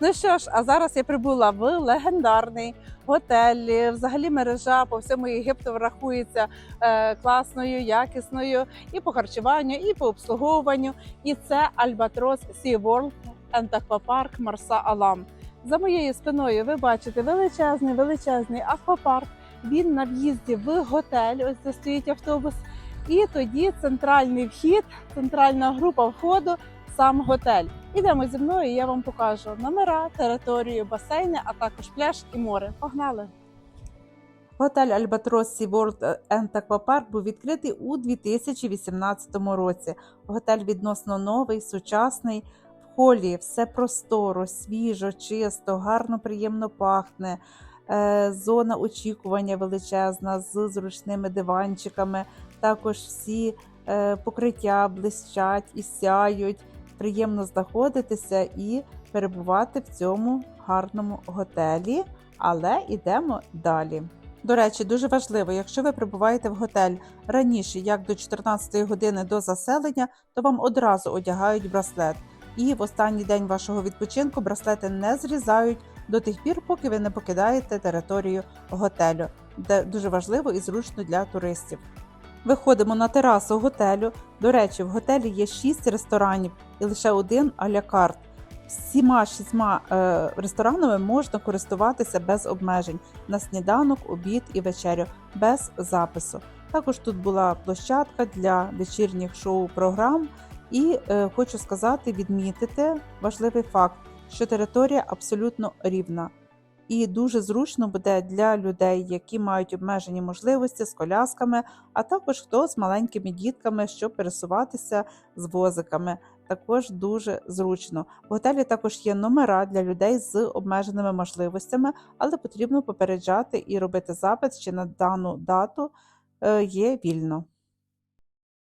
Ну що ж, а зараз я прибула в легендарний готель. Взагалі мережа по всьому Єгипту рахується е, класною, якісною і по харчуванню, і по обслуговуванню. І це Альбатрос World and Aquapark Марса Алам. За моєю спиною ви бачите величезний, величезний аквапарк. Він на в'їзді в готель. Ось де стоїть автобус. І тоді центральний вхід, центральна група входу, сам готель. Ідемо зі мною, і я вам покажу номера, територію, басейни, а також пляж і море. Погнали! Готель Альбатрос Sea World and Aquapark був відкритий у 2018 році. Готель відносно новий, сучасний. В холі все просторо, свіжо, чисто, гарно, приємно пахне. Е, Зона очікування величезна з зручними диванчиками. Також всі е, покриття блищать і сяють. Приємно знаходитися і перебувати в цьому гарному готелі. Але йдемо далі. До речі, дуже важливо, якщо ви прибуваєте в готель раніше, як до 14 години до заселення, то вам одразу одягають браслет. І в останній день вашого відпочинку браслети не зрізають до тих пір, поки ви не покидаєте територію готелю, де дуже важливо і зручно для туристів. Виходимо на терасу готелю. До речі, в готелі є 6 ресторанів і лише один а-ля карт. Всіма шістьма е, ресторанами можна користуватися без обмежень на сніданок, обід і вечерю без запису. Також тут була площадка для вечірніх шоу-програм. І е, хочу сказати, відмітити важливий факт, що територія абсолютно рівна. І дуже зручно буде для людей, які мають обмежені можливості з колясками, а також хто з маленькими дітками, щоб пересуватися з возиками. Також дуже зручно. В готелі також є номера для людей з обмеженими можливостями, але потрібно попереджати і робити запит, чи на дану дату е, є вільно.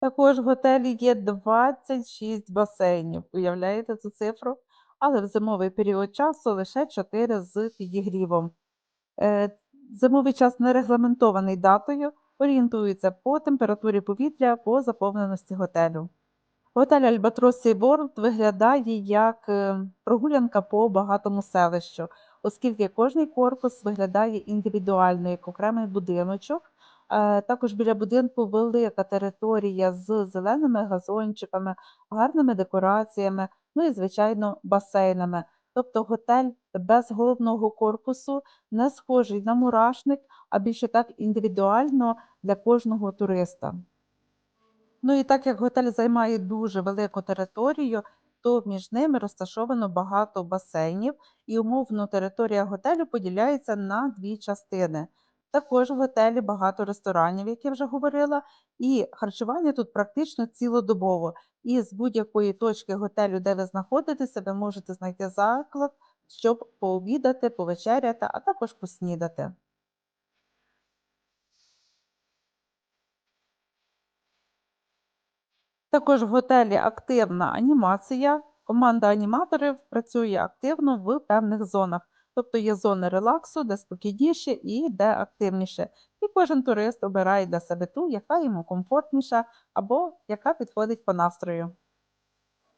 Також в готелі є 26 басейнів. Уявляєте цю цифру? Але в зимовий період часу лише 4 з підігрівом. Е, Зимовий час не регламентований датою, орієнтується по температурі повітря, по заповненості готелю. Готель Альбатрос World виглядає як е, прогулянка по багатому селищу, оскільки кожний корпус виглядає індивідуально, як окремий будиночок. Е, Також біля будинку велика територія з зеленими газончиками, гарними декораціями, ну і, звичайно, басейнами. Тобто готель без головного корпусу не схожий на мурашник, а більше так індивідуально для кожного туриста. Ну і так як готель займає дуже велику територію, то між ними розташовано багато басейнів, і умовно територія готелю поділяється на дві частини. Також в готелі багато ресторанів, як я вже говорила, і харчування тут практично цілодобово. І з будь-якої точки готелю, де ви знаходитеся, ви можете знайти заклад, щоб пообідати, повечеряти, а також поснідати. Також в готелі активна анімація. Команда аніматорів працює активно в певних зонах. Тобто є зони релаксу, де спокійніше і де активніше. І кожен турист обирає для себе ту, яка йому комфортніша або яка підходить по настрою.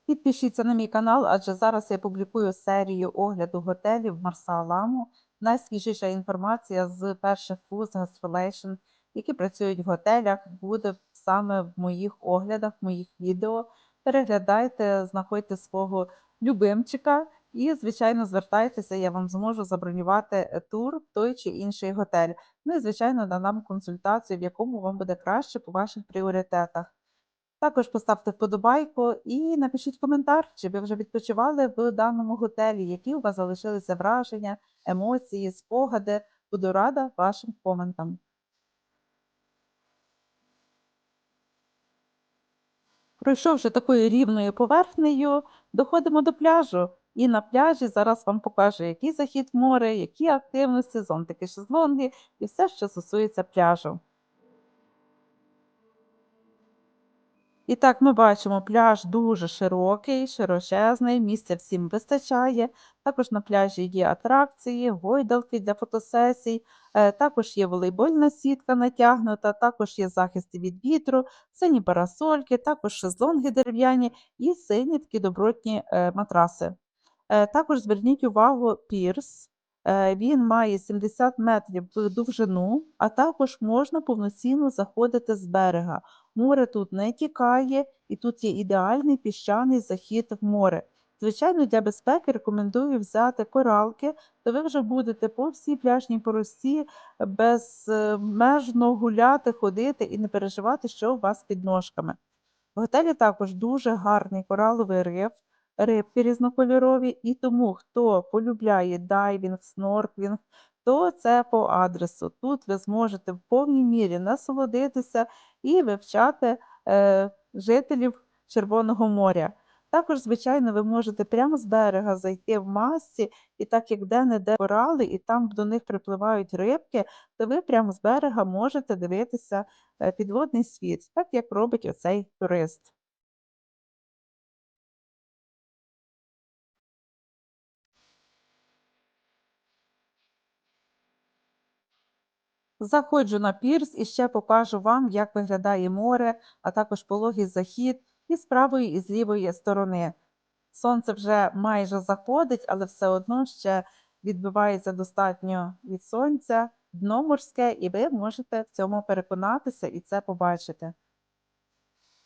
Підпишіться на мій канал, адже зараз я публікую серію огляду готелів Марса-Аламу. Найсвіжіша інформація з перших вуз Guest які працюють в готелях, буде саме в моїх оглядах, в моїх відео. Переглядайте, знаходьте свого любимчика і, звичайно, звертайтеся, я вам зможу забронювати тур в той чи інший готель. Ну і, звичайно, надам консультацію, в якому вам буде краще по ваших пріоритетах. Також поставте вподобайку і напишіть коментар, чи ви вже відпочивали в даному готелі, які у вас залишилися враження, емоції, спогади. Буду рада вашим коментам. Пройшовши такою рівною поверхнею, доходимо до пляжу. І на пляжі зараз вам покажу, який захід в море, які активності, зонтики, шезлонги і все, що стосується пляжу. І так ми бачимо, пляж дуже широкий, широчезний, місця всім вистачає. Також на пляжі є атракції, гойдалки для фотосесій, е, також є волейбольна сітка натягнута, також є захист від вітру, сині парасольки, також шезлонги дерев'яні і сині такі добротні е, матраси. Е, Також зверніть увагу пірс. Е, Він має 70 метрів в довжину, а також можна повноцінно заходити з берега. Море тут не тікає, і тут є ідеальний піщаний захід в море. Звичайно, для безпеки рекомендую взяти коралки, то ви вже будете по всій пляжній поросі безмежно гуляти, ходити і не переживати, що у вас під ножками. В готелі також дуже гарний кораловий риф, рибки різнокольорові, і тому, хто полюбляє дайвінг, снорклінг, то це по адресу. Тут ви зможете в повній мірі насолодитися і вивчати е, жителів Червоного моря. Також, звичайно, ви можете прямо з берега зайти в масці, і так як де-не-де корали, і там до них припливають рибки, то ви прямо з берега можете дивитися е, підводний світ, так як робить оцей турист. Заходжу на пірс і ще покажу вам, як виглядає море, а також пологий захід і з правої і з лівої сторони. Сонце вже майже заходить, але все одно ще відбивається достатньо від сонця, дно морське, і ви можете в цьому переконатися і це побачити.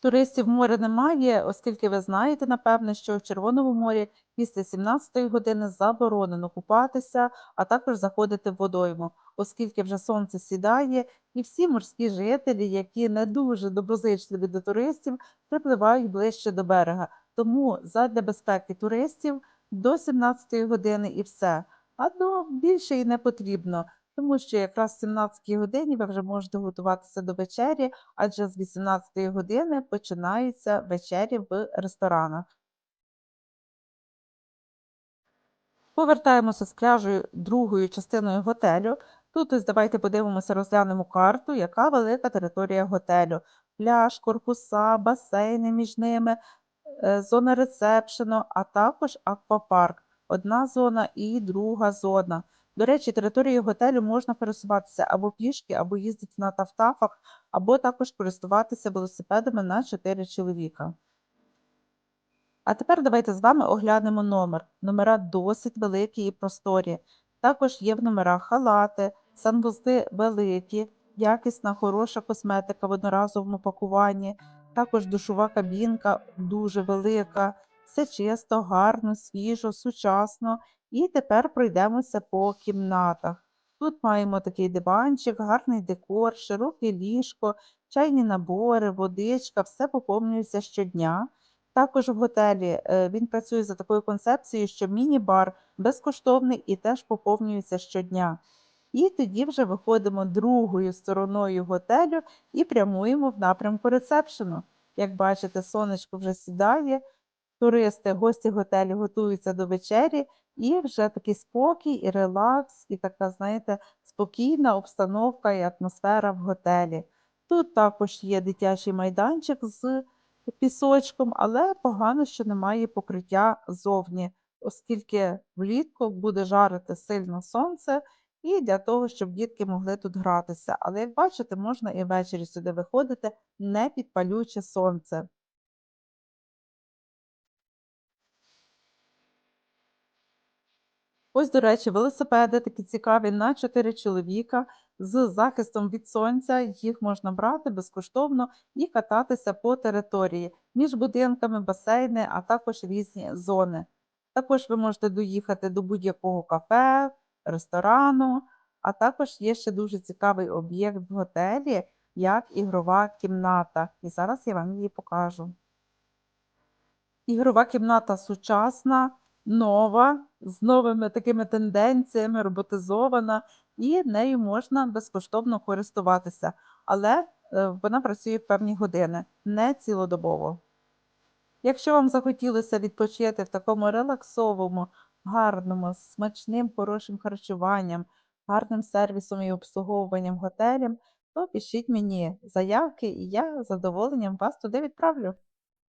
Туристів море немає, оскільки ви знаєте, напевне, що в Червоному морі після 17 години заборонено купатися, а також заходити в водойму, оскільки вже сонце сідає, і всі морські жителі, які не дуже доброзичливі до туристів, припливають ближче до берега. Тому задля безпеки туристів до 17 години і все. А до більше і не потрібно, тому що якраз в 17 годині ви вже можете готуватися до вечері, адже з 18 години починаються вечері в ресторанах. Повертаємося з пляжу другою частиною готелю. Тут ось давайте подивимося, розглянемо карту, яка велика територія готелю. Пляж, корпуса, басейни між ними, е, зона ресепшену, а також аквапарк. Одна зона і друга зона. До речі, територією готелю можна пересуватися або пішки, або їздити на тавтафах, або також користуватися велосипедами на 4 чоловіка. А тепер давайте з вами оглянемо номер. Номера досить великі і просторі. Також є в номерах халати, санвузли великі, якісна, хороша косметика в одноразовому пакуванні, також душова кабінка дуже велика, все чисто, гарно, свіжо, сучасно. І тепер пройдемося по кімнатах. Тут маємо такий диванчик, гарний декор, широке ліжко, чайні набори, водичка, все поповнюється щодня. Також в готелі е, він працює за такою концепцією, що міні-бар безкоштовний і теж поповнюється щодня. І тоді вже виходимо другою стороною готелю і прямуємо в напрямку ресепшену. Як бачите, сонечко вже сідає, туристи, гості готелю готуються до вечері, і вже такий спокій, і релакс, і така, знаєте, спокійна обстановка і атмосфера в готелі. Тут також є дитячий майданчик з пісочком, але погано, що немає покриття зовні, оскільки влітку буде жарити сильно сонце, і для того, щоб дітки могли тут гратися. Але, як бачите, можна і ввечері сюди виходити, не підпалюючи сонце. Ось, до речі, велосипеди такі цікаві на 4 чоловіка з захистом від сонця. Їх можна брати безкоштовно і кататися по території між будинками, басейни, а також різні зони. Також ви можете доїхати до будь-якого кафе, ресторану, а також є ще дуже цікавий об'єкт в готелі, як ігрова кімната. І зараз я вам її покажу. Ігрова кімната сучасна нова, з новими такими тенденціями, роботизована, і нею можна безкоштовно користуватися. Але е, вона працює в певні години, не цілодобово. Якщо вам захотілося відпочити в такому релаксовому, гарному, смачним, хорошим харчуванням, гарним сервісом і обслуговуванням готелем, то пишіть мені заявки, і я з задоволенням вас туди відправлю.